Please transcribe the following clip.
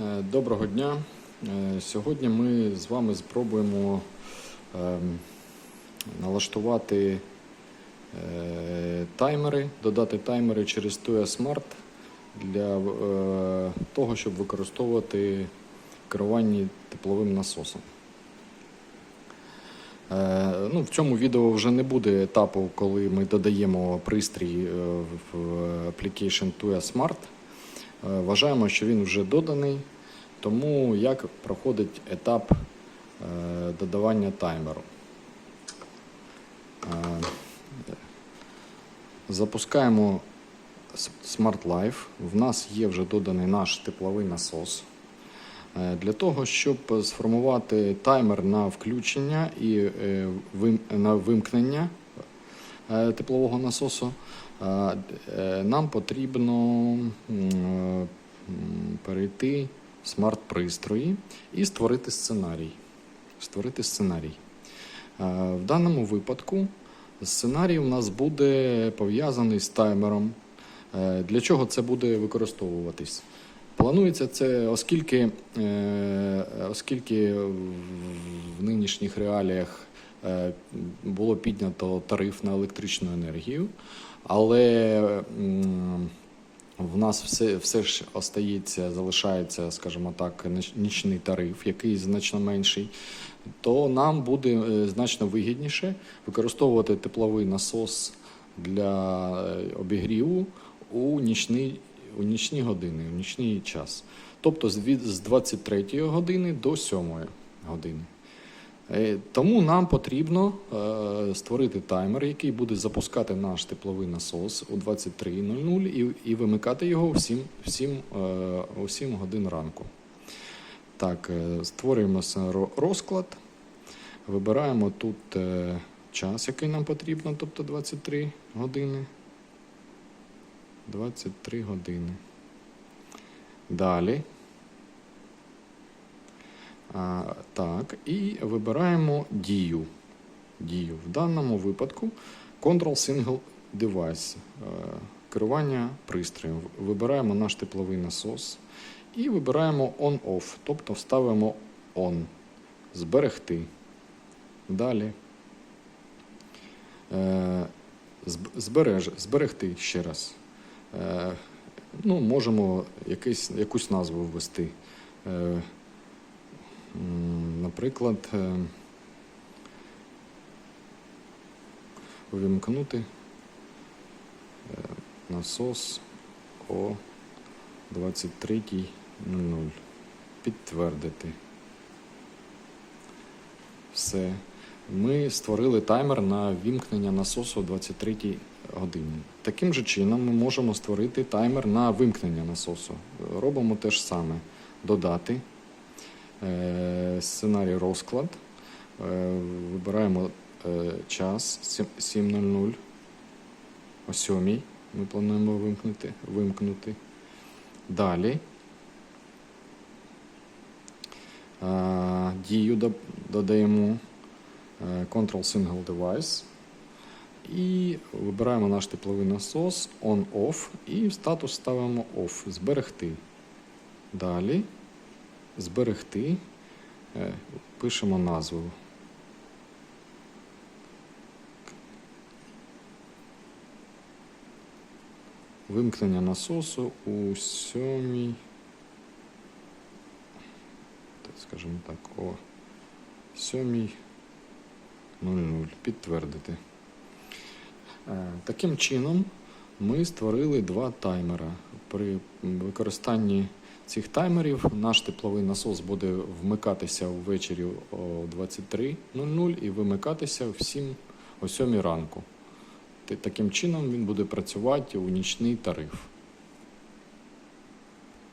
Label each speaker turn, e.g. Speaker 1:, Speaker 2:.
Speaker 1: Е, Доброго дня. Е, Сьогодні ми з вами спробуємо ем, налаштувати е, таймери, додати таймери через TUA Smart для того, щоб використовувати в керуванні тепловим насосом. Ну, в цьому відео вже не буде етапу, коли ми додаємо пристрій в application TUA Smart. Е, Вважаємо, що він вже доданий, тому як проходить етап е, додавання таймеру. Е, Запускаємо Smart Life. В нас є вже доданий наш тепловий насос. Для того, щоб сформувати таймер на включення і на вимкнення теплового насосу, нам потрібно е, перейти в смарт-пристрої і створити сценарій. Створити сценарій. Е, В даному випадку сценарій у нас буде пов'язаний з таймером. Е, Для чого це буде використовуватись? Планується це, оскільки, е, оскільки в нинішніх реаліях е, було піднято тариф на електричну енергію, але в нас все, все ж остається, залишається, скажімо так, нічний тариф, який значно менший, то нам буде е, значно вигідніше використовувати тепловий насос для е, обігріву у нічний, у нічні години, у нічний час. Тобто з 23 години до 7 години. Е, Тому нам потрібно е, створити таймер, який буде запускати наш тепловий насос у 23.00 і, вимикати його 7, в 7, е, 7 годин ранку. Так, е, створюємо розклад, вибираємо тут час, який нам потрібно, тобто 23 години. 23 години. Далі. Так, і вибираємо дію. Дію. В даному випадку Control Single Device. е, Керування пристроєм. Вибираємо наш тепловий насос і вибираємо On-Off, тобто вставимо On. Зберегти. Далі. Е, Збереж, зберегти ще раз. Е, Ну, можемо якийсь, якусь назву ввести. Наприклад, е, увімкнути е, насос о 23.00. Підтвердити. Все. Ми створили таймер на вімкнення насосу о 23 годині. Таким же чином ми можемо створити таймер на вимкнення насосу. Робимо те ж саме. Додати сценарій розклад. Е, Вибираємо е, час 7.00. О 7 ми плануємо вимкнути. вимкнути. Далі. Е, Дію додаємо е, Control Single Device. І вибираємо наш тепловий насос On-Off і статус ставимо Off. Зберегти. Далі. Зберегти. Е, Пишемо назву. Вимкнення насосу у сьомій. Скажімо так, о сьомій 00. Підтвердити. Е, Таким чином, ми створили два таймера. При використанні цих таймерів наш тепловий насос буде вмикатися ввечері о 23.00 і вимикатися в 7, о 7 ранку. Таким чином він буде працювати у нічний тариф.